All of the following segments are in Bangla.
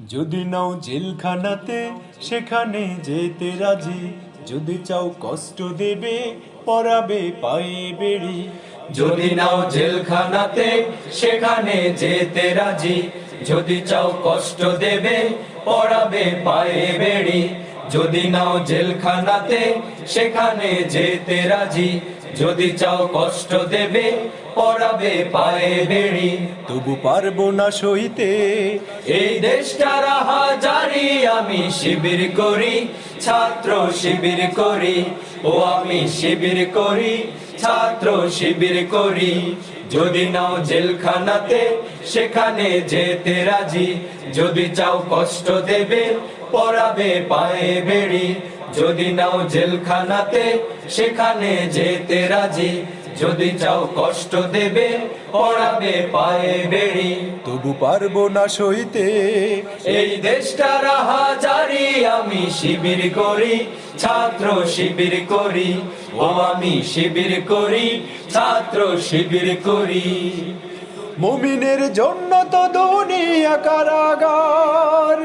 যদি নাও জেলখানাতে, সেখানে যেতে রাজি। যদি চাও কষ্ট দেবে পরাবে পায়ে বেড়ি। যদি নাও জেলখানাতে, সেখানে যেতে রাজি। যদি চাও কষ্ট দেবে, পড়াবে, পায়ে বেড়ি। যদি নাও জেলখানাতে, সেখানে যেতে রাজি। যদি চাও কষ্ট দেবে পড়াবে পায়ে বেড়ি। তবু পারব না সইতে। এই দেশটা রাহা জারি আমি শিবির করি ছাত্র শিবির করি ও আমি শিবির করি ছাত্র শিবির করি। যদি নাও জেলখানাতে সেখানে যেতে রাজি। যদি চাও কষ্ট দেবে পড়াবে পায়ে বেড়ি। যদি নাও জেলখানাতে সেখানে যেতে রাজি। যদি চাও কষ্ট দেবে পড়াবে পায়ে বেড়ি। তবু পারব না সইতে। এই দেশটা রাহা জারি আমি শিবির করি ছাত্র শিবির করি। ও আমি শিবির করি ছাত্র শিবির করি। মুমিনের জন্য তো দুনিয়া কারাগার।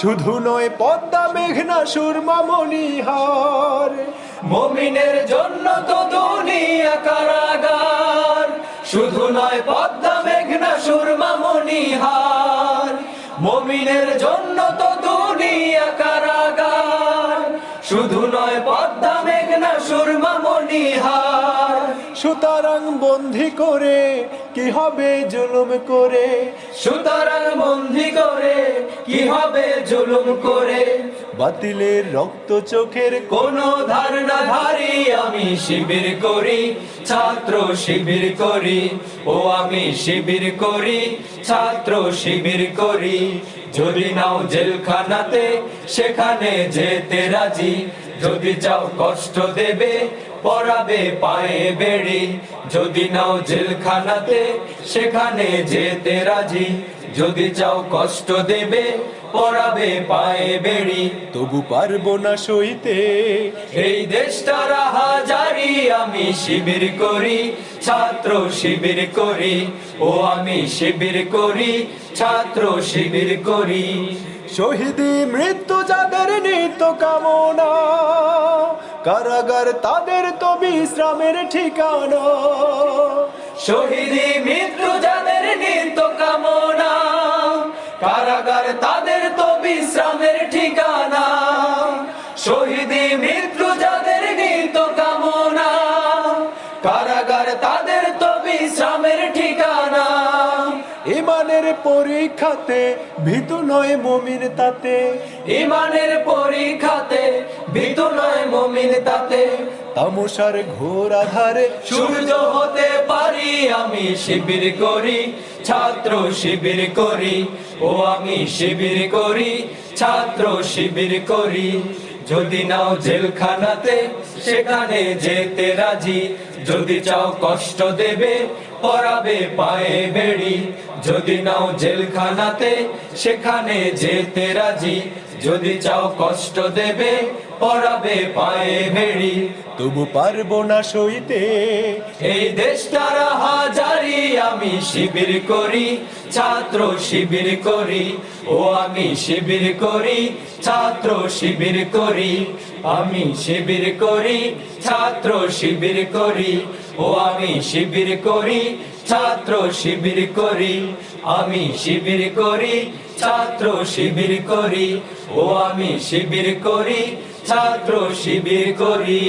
শুধু নয়, পদ্মা, মেঘনা, সুরমা মনিহার মমিনের জন্য তো দুনিয়া কারাগার। শুধু নয়, পদ্মা, মেঘনা, সুরমা মনিহার মমিনের জন্য তো দুনিয়া কারাগার। শুধু নয়, পদ্মা, মেঘনা, সুরমা মনিহার সুতরাং বন্দি করে কি হবে জুলুম করে? সুতরাং বন্দি করে কি হবে জুলুম করে? বাতিলের রক্ত চোখের কোন ধারণা ধারি আমি শিবির করি ছাত্র শিবির করি ও আমি শিবির করি ছাত্র শিবির করি। যদি নাও জেলখানাতে সেখানে যেতে রাজি যদি চাও কষ্ট দেবে, পড়াবে, পায়ে বেড়ি। যদি নাও জেলখানাতে, সেখানে যেতে রাজি। যদি চাও কষ্ট দেবে, পড়াবে, পায়ে বেড়ি। তবু পারব না সইতে। এই দেশটা রাহা জারি আমি শিবির করি, ছাত্র শিবির করি। ও আমি শিবির করি, ছাত্র শিবির করি। শহীদি মৃত্যু যাদের নিত কামনা, কারাগার তাদের তো বিশ্রামের ঠিকানা। শহীদি মৃত্যু যাদের নিত কামনা, কারাগার তাদের তো বিশ্রামের ঠিকানা। পরীক্ষাতে ভীতু নয় মমিন তাতে। ইমানের পরীক্ষাতে ভীত নয় মমিন তাতে। তামসার ঘোর আধারে সূর্য হতে পারি আমি শিবির করি ছাত্র শিবির করি ও আমি শিবির করি ছাত্র শিবির করি। যদি নাও জেলখানাতে সেখানে যেতে রাজি যদি চাও কষ্ট দেবে পড়াবে পায়ে বেড়ি। যদি নাও জেলখানাতে সেখানে যেতে রাজি। যদি চাও কষ্ট দেবে পড়াবে পায়ে বেড়ি। তবু পারব না সইতে। এই দেশটা রাহা জারি আমি শিবির করি ছাত্র শিবির করি। ও আমি শিবির করি ছাত্র শিবির করি। আমি শিবির করি ছাত্র শিবির করি। ও আমি শিবির করি, ছাত্র শিবির করি, আমি শিবির করি, ছাত্র শিবির করি, ও আমি শিবির করি, ছাত্র শিবির করি।